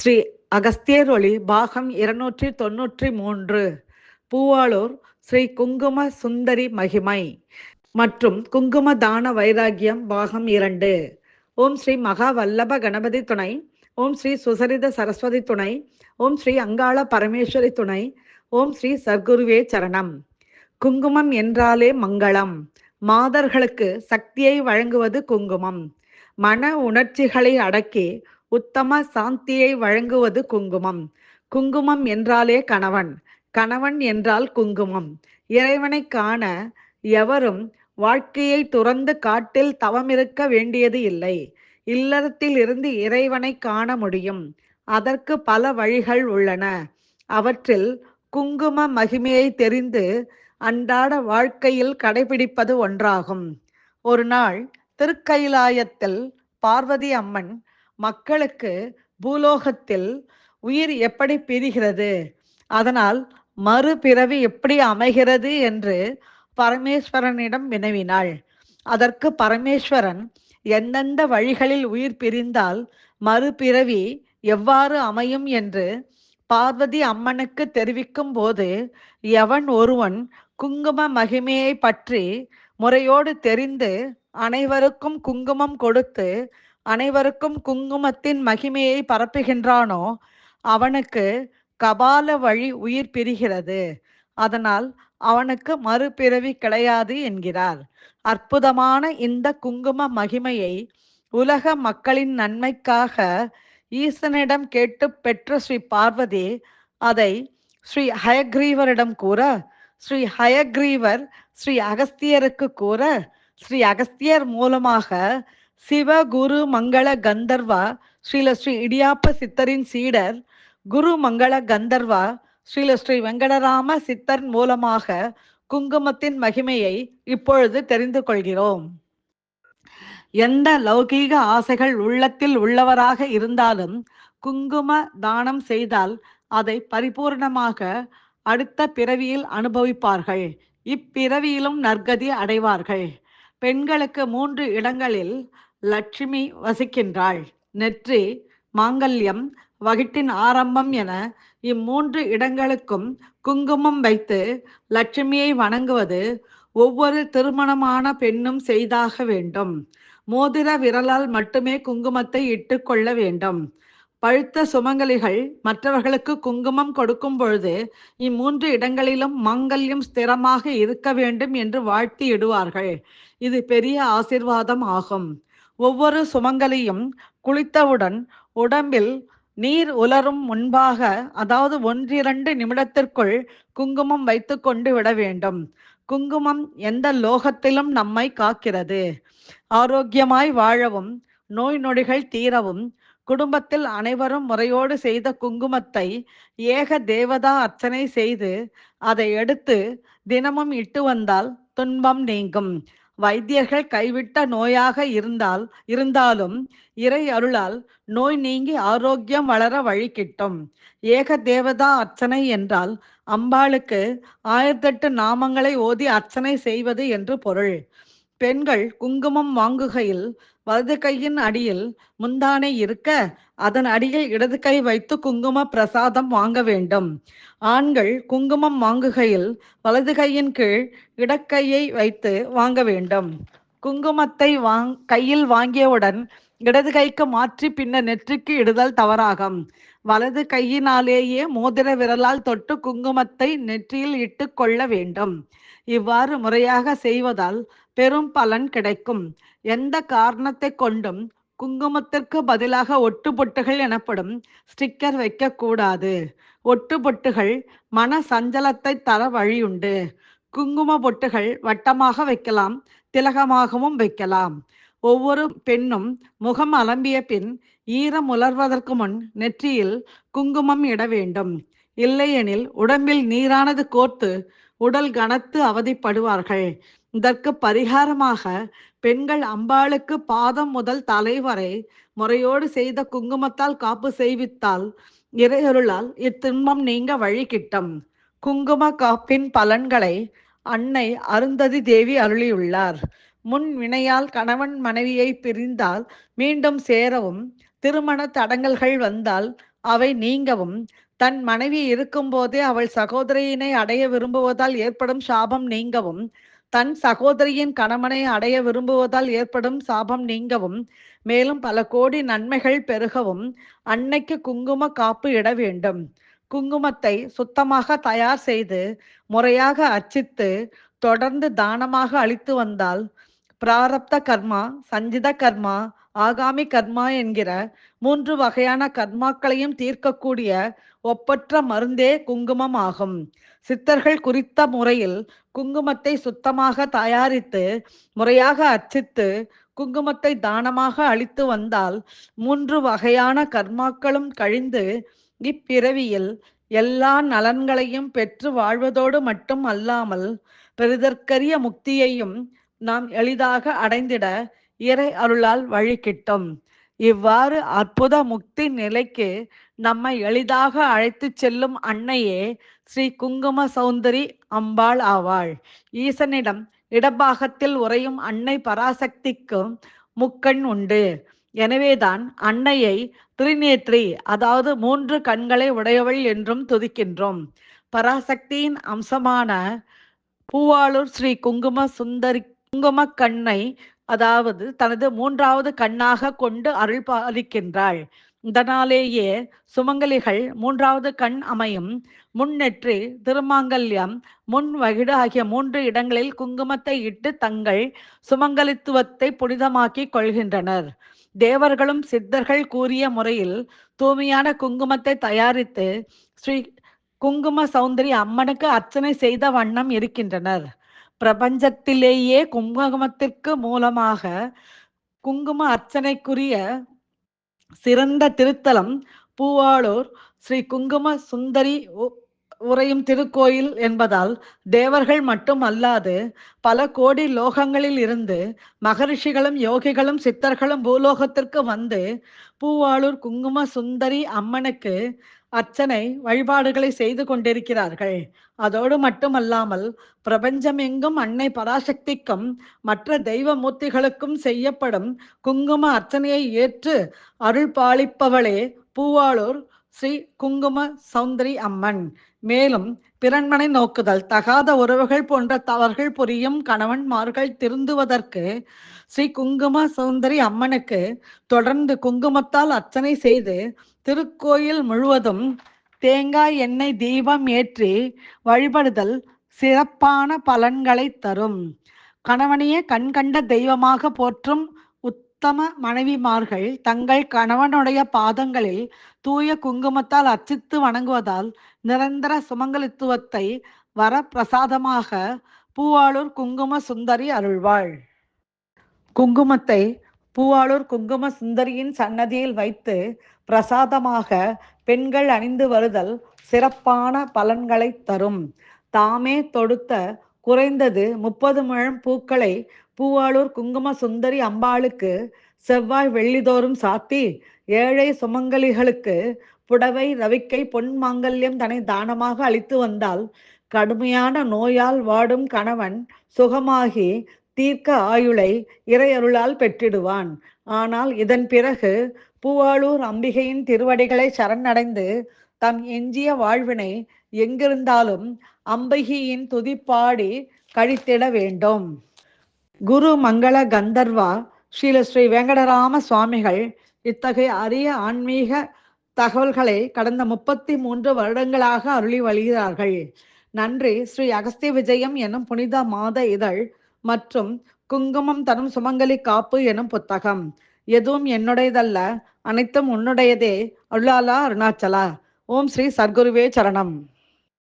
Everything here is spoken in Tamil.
ஸ்ரீ அகஸ்தியரொளி பாகம் இருநூற்றி தொன்னூற்றி மூன்று பூவாளூர் ஸ்ரீ குங்கும சுந்தரி மகிமை மற்றும் குங்கும தான வைராகியம் பாகம் இரண்டு. ஓம் ஸ்ரீ மகா வல்லப கணபதி துணை ஓம் ஸ்ரீ சுசரித சரஸ்வதி துணை ஓம் ஸ்ரீ அங்காள பரமேஸ்வரி துணை ஓம் ஸ்ரீ சர்க்குருவே சரணம். குங்குமம் என்றாலே மங்களம். மாதர்களுக்கு சக்தியை வழங்குவது குங்குமம். மன உணர்ச்சிகளை அடக்கி உத்தம சாந்தியை வழங்குவது குங்குமம். குங்குமம் என்றாலே கணவன். கணவன் என்றால் குங்குமம். இறைவனை காண எவரும் வாழ்க்கையை துறந்து காட்டில் தவமிருக்க வேண்டியது இல்லை. இல்லறத்தில் இருந்து இறைவனை காண முடியும். அதற்கு பல வழிகள் உள்ளன. அவற்றில் குங்கும மகிமையை தெரிந்து அன்றாட வாழ்க்கையில் கடைபிடிப்பது ஒன்றாகும். ஒரு நாள் திருக்கயிலாயத்தில் பார்வதி அம்மன் மக்களுக்கு பூலோகத்தில் உயிர் எப்படி பிரிகிறது? அதனால் மறுபிறவி எப்படி அமைகிறது என்று பரமேஸ்வரனிடம் வினவினாள். அதற்கு பரமேஸ்வரன் எந்தெந்த வழிகளில் உயிர் பிரிந்தால் மறுபிறவி எவ்வாறு அமையும்? என்று பார்வதி அம்மனுக்கு தெரிவிக்கும் போது எவன் ஒருவன் குங்கும மகிமையை பற்றி முறையோடு தெரிந்து அனைவருக்கும் குங்குமம் கொடுத்து அனைவருக்கும் குங்குமத்தின் மகிமையை பரப்புகின்றானோ அவனுக்கு கபால வழி உயிர் பிரிகிறது. அதனால் அவனுக்கு மறுபிறவி கிடையாது என்கிறார். அற்புதமான இந்த குங்கும மகிமையை உலக மக்களின் நன்மைக்காக ஈசனிடம் கேட்டு பெற்ற ஸ்ரீ பார்வதி அதை ஸ்ரீ ஹயக்ரீவரிடம் கூற ஸ்ரீ ஹயக்ரீவர் ஸ்ரீ அகஸ்தியருக்கு கூற ஸ்ரீ அகஸ்தியர் மூலமாக சிவ குரு மங்கள கந்தர்வா ஸ்ரீல ஸ்ரீ இடியாப்ப சித்தரின் சீடர் குரு மங்கள கந்தர்வா ஸ்ரீல ஸ்ரீ வெங்கடராம சித்தர் மூலமாக குங்குமத்தின் மகிமையை இப்பொழுது தெரிந்து கொள்கிறோம். எந்த லௌகீக ஆசைகள் உள்ளத்தில் உள்ளவராக இருந்தாலும் குங்கும தானம் செய்தால் அதை பரிபூர்ணமாக அடுத்த பிறவியில் அனுபவிப்பார்கள். இப்பிறவியிலும் நற்கதி அடைவார்கள். பெண்களுக்கு மூன்று இடங்களில் லட்சுமி வசிக்கின்றாள். நெற்றி மாங்கல்யம் வகிட்டின் ஆரம்பம் என இம்மூன்று இடங்களுக்கும் குங்குமம் வைத்து லட்சுமியை வணங்குவது ஒவ்வொரு திருமணமான பெண்ணும் செய்தாக வேண்டும். மோதிர விரலால் மட்டுமே குங்குமத்தை இட்டுக்கொள்ள வேண்டும். பழுத்த சுமங்கலிகள் மற்றவர்களுக்கு குங்குமம் கொடுக்கும் பொழுது இம்மூன்று இடங்களிலும் மங்கல்யம் ஸ்திரமாக இருக்க வேண்டும் என்று வாழ்த்தி இடுவார்கள் இது பெரிய ஆசிர்வாதம் ஆகும். ஒவ்வொரு சுமங்கலியும் குளித்தவுடன் உடம்பில் நீர் உலரும் முன்பாக அதாவது ஒன்றிரண்டு நிமிடத்திற்குள் குங்குமம் வைத்து கொண்டு விட வேண்டும். குங்குமம் எந்த லோகத்திலும் நம்மை காக்கிறது. ஆரோக்கியமாய் வாழவும் நோய் நொடிகள் தீரவும் குடும்பத்தில் அனைவரும் முறையோடு செய்த குங்குமத்தை ஏக தேவதா அர்ச்சனை செய்து அதை எடுத்து தினமும் இட்டு வந்தால் துன்பம் நீங்கும். வைத்தியர்கள் கைவிட்ட நோயாக இருந்தால் இருந்தாலும் இறை அருளால் நோய் நீங்கி ஆரோக்கியம் வளர வழி கிட்டும். ஏக தேவதா அர்ச்சனை என்றால் அம்பாளுக்கு ஆயிரத்தெட்டு நாமங்களை ஓதி அர்ச்சனை செய்வது என்று பொருள். பெண்கள் குங்குமம் வாங்குகையில் வலது கையின் அடியில் முந்தானை இருக்க அதன் அடியில் இடது கை வைத்து குங்கும பிரசாதம் வாங்க வேண்டும். ஆண்கள் குங்குமம் வாங்குகையில் வலது கையின் கீழ் இடக்கையை வைத்து வாங்க வேண்டும். குங்குமத்தை வாங் கையில் வாங்கியவுடன் இடது கைக்கு மாற்றி பின்னர் நெற்றிக்கு இடுதல் தவறாகும். வலது கையினாலேயே மோதிர விரலால் தொட்டு குங்குமத்தை நெற்றியில் இட்டு கொள்ள வேண்டும். இவ்வாறு முறையாக செய்வதால் பெரும் பலன் கிடைக்கும். எந்த காரணத்தை கொண்டும் குங்குமத்திற்கு பதிலாக ஒட்டுப்பொட்டுகள் எனப்படும் ஸ்டிக்கர் வைக்கக்கூடாது. ஒட்டுப்பொட்டுகள் மன சஞ்சலத்தை தர வழியுண்டு. குங்கும பொட்டுகள் வட்டமாக வைக்கலாம் திலகமாகவும் வைக்கலாம். ஒவ்வொரு பெண்ணும் முகம் அலம்பிய பின் ஈரம் உலர்வதற்கு முன் நெற்றியில் குங்குமம் இட வேண்டும். இல்லையெனில் உடம்பில் நீரானது கோர்த்து உடல் கனத்து அவதிப்படுவார்கள். இதற்கு பரிகாரமாக பெண்கள் அம்பாளுக்கு பாதம் முதல் தலை வரை முறையோடு செய்த குங்குமத்தால் காப்பு செய்வித்தால் இறையருளால் இத்துன்பம் நீங்க வழி கிட்டும். குங்கும காப்பின் பலன்களை அன்னை அருந்ததி தேவி அருளியுள்ளார். முன் வினையால் கணவன் மனைவியை பிரிந்தால் மீண்டும் சேரவும் திருமண தடங்கல்கள் வந்தால் அவை நீங்கவும். தன் மனைவி இருக்கும்போதே அவள் சகோதரியினை அடைய விரும்புவதால் ஏற்படும் சாபம் நீங்கவும். தன் சகோதரியின் கணவனை அடைய விரும்புவதால் ஏற்படும் சாபம் நீங்கவும். மேலும் பல கோடி நன்மைகள் பெருகவும். அன்னைக்கு குங்கும காப்பு இட வேண்டும். குங்குமத்தை சுத்தமாக தயார் செய்து முறையாக அச்சித்து தொடர்ந்து தானமாக அளித்து வந்தால் பிராரப்த கர்மா சஞ்சித கர்மா ஆகாமி கர்மா என்கிற மூன்று வகையான கர்மாக்களையும் தீர்க்கக்கூடிய ஒப்பற்ற மருந்தே குங்குமம் ஆகும். சித்தர்கள் குறித்த முறையில் குங்குமத்தை சுத்தமாக தயாரித்து முறையாக அச்சித்து குங்குமத்தை தானமாக அளித்து வந்தால் மூன்று வகையான கர்மாக்களும் கழிந்து இப்பிறவியில் எல்லா நலன்களையும் பெற்று வாழ்வதோடு மட்டும் அல்லாமல் பெரிதற்கரிய முக்தியையும் நாம் எளிதாக அடைந்திட இறை அருளால் வழி கிட்டும். இவ்வாறு அற்புத முக்தி நிலைக்கு நம்மை எளிதாக அழைத்து செல்லும் அன்னையே ஸ்ரீ குங்கும சௌந்தரி அம்பாள் ஆவாள். ஈசனிடம் இடபாகத்தில் உறையும் அன்னை பராசக்திக்கும் முக்கண் உண்டு. எனவேதான் அன்னையை திருநேற்றி அதாவது மூன்று கண்களை உடையவள் என்றும் துதிக்கின்றோம். பராசக்தியின் அம்சமான பூவாளூர் ஸ்ரீ குங்கும சுந்தரி குங்கும கண்ணை அதாவது தனது மூன்றாவது கண்ணாக கொண்டு அருள் பாலிக்கின்றாள். இதனாலேயே சுமங்கலிகள் மூன்றாவது கண் அமையும். முன்னெற்றி திருமாங்கல்யம் முன் வகிடு ஆகிய மூன்று இடங்களில் குங்குமத்தை இட்டு தங்கள் சுமங்கலித்துவத்தை புனிதமாக்கி கொள்கின்றனர். தேவர்களும் சித்தர்கள் கூறிய முறையில் தூய்மையான குங்குமத்தை தயாரித்து ஸ்ரீ குங்கும சௌந்தரி அம்மனுக்கு அர்ச்சனை செய்த வண்ணம் இருக்கின்றனர். பிரபஞ்சத்திலேயே கும்பகமத்திற்கு மூலமாக குங்கும அர்ச்சனைக்குரிய சிறந்த திருத்தலம் பூவாளூர் ஸ்ரீ குங்கும சுந்தரி உறையும் திருக்கோயில் என்பதால் தேவர்கள் மட்டும் அல்லாது பல கோடி லோகங்களில் இருந்து மகரிஷிகளும் யோகிகளும் சித்தர்களும் பூலோகத்திற்கு வந்து பூவாளூர் குங்கும சுந்தரி அம்மனுக்கு அர்ச்சனை வழிபாடுகளை செய்து கொண்டிருக்கிறார்கள். அதோடு மட்டுமல்லாமல் பிரபஞ்சம் எங்கும் அன்னை பராசக்திக்கும் மற்ற தெய்வ மூர்த்திகளுக்கும் செய்யப்படும் குங்கும அர்ச்சனையை ஏற்று அருள் பாலிப்பவளே பூவாளூர் ஸ்ரீ குங்கும சௌந்தரி அம்மன். மேலும் பிறன்மனை நோக்குதல். தகாத உறவுகள் போன்ற தவறுகள் புரியும் கணவன்மார்கள் திருந்துவதற்கு ஸ்ரீ குங்கும சுந்தரி அம்மனுக்கு தொடர்ந்து குங்குமத்தால் அர்ச்சனை செய்து திருக்கோயில் முழுவதும் தேங்காய் எண்ணெய் தீபம் ஏற்றி வழிபடுதல் சிறப்பான பலன்களை தரும். கணவனையே கண்கண்ட தெய்வமாக போற்றும் உத்தம மனைவிமார்கள் தங்கள் கணவனுடைய பாதங்களில் தூய குங்குமத்தால் அச்சித்து வணங்குவதால் நிரந்தர சுமங்கலித்துவத்தை வர பிரசாதமாக பூவாளூர் குங்கும சுந்தரி அருள்வாள். குங்குமத்தை பூவாளூர் குங்கும சுந்தரியின் சன்னதியில் வைத்து பிரசாதமாக பெண்கள் அணிந்து வருதல் சிறப்பான பலன்களை தரும். தாமே தொடுத்த குறைந்தது முப்பது முழம் பூக்களை பூவாளூர் குங்கும சுந்தரி அம்பாளுக்கு செவ்வாய் வெள்ளிதோறும் சாத்தி ஏழை சுமங்கலிகளுக்கு புடவை ரவிக்கை பொன் மாங்கல்யம் தன்னை தானமாக அளித்து வந்தால் கடுமையான நோயால் வாடும் கணவன் சுகமாகி தீர்க்க ஆயுளை இறையருளால் பெற்றிடுவான். ஆனால் இதன் பிறகு பூவாளூர் அம்பிகையின் திருவடிகளை சரணடைந்து தம் எஞ்சிய வாழ்வினை எங்கிருந்தாலும் அம்பிகையின் துதிப்பாடி கழித்திட வேண்டும். குரு மங்கள கந்தர்வா ஸ்ரீல ஸ்ரீ வெங்கடராம சுவாமிகள் இத்தகைய அரிய ஆன்மீக தகவல்களை கடந்த முப்பத்தி மூன்று வருடங்களாக அருளி வருகிறார்கள். நன்றி. ஸ்ரீ அகஸ்திய விஜயம் எனும் புனித மாத இதழ் மற்றும் குங்குமம் தரும் சுமங்கலி காப்பு எனும் புத்தகம். எதுவும் என்னுடையதல்ல. அனைத்தும் உன்னுடையதே. அருளாலா அருணாச்சலா. ஓம் ஸ்ரீ சர்க்குருவே சரணம்.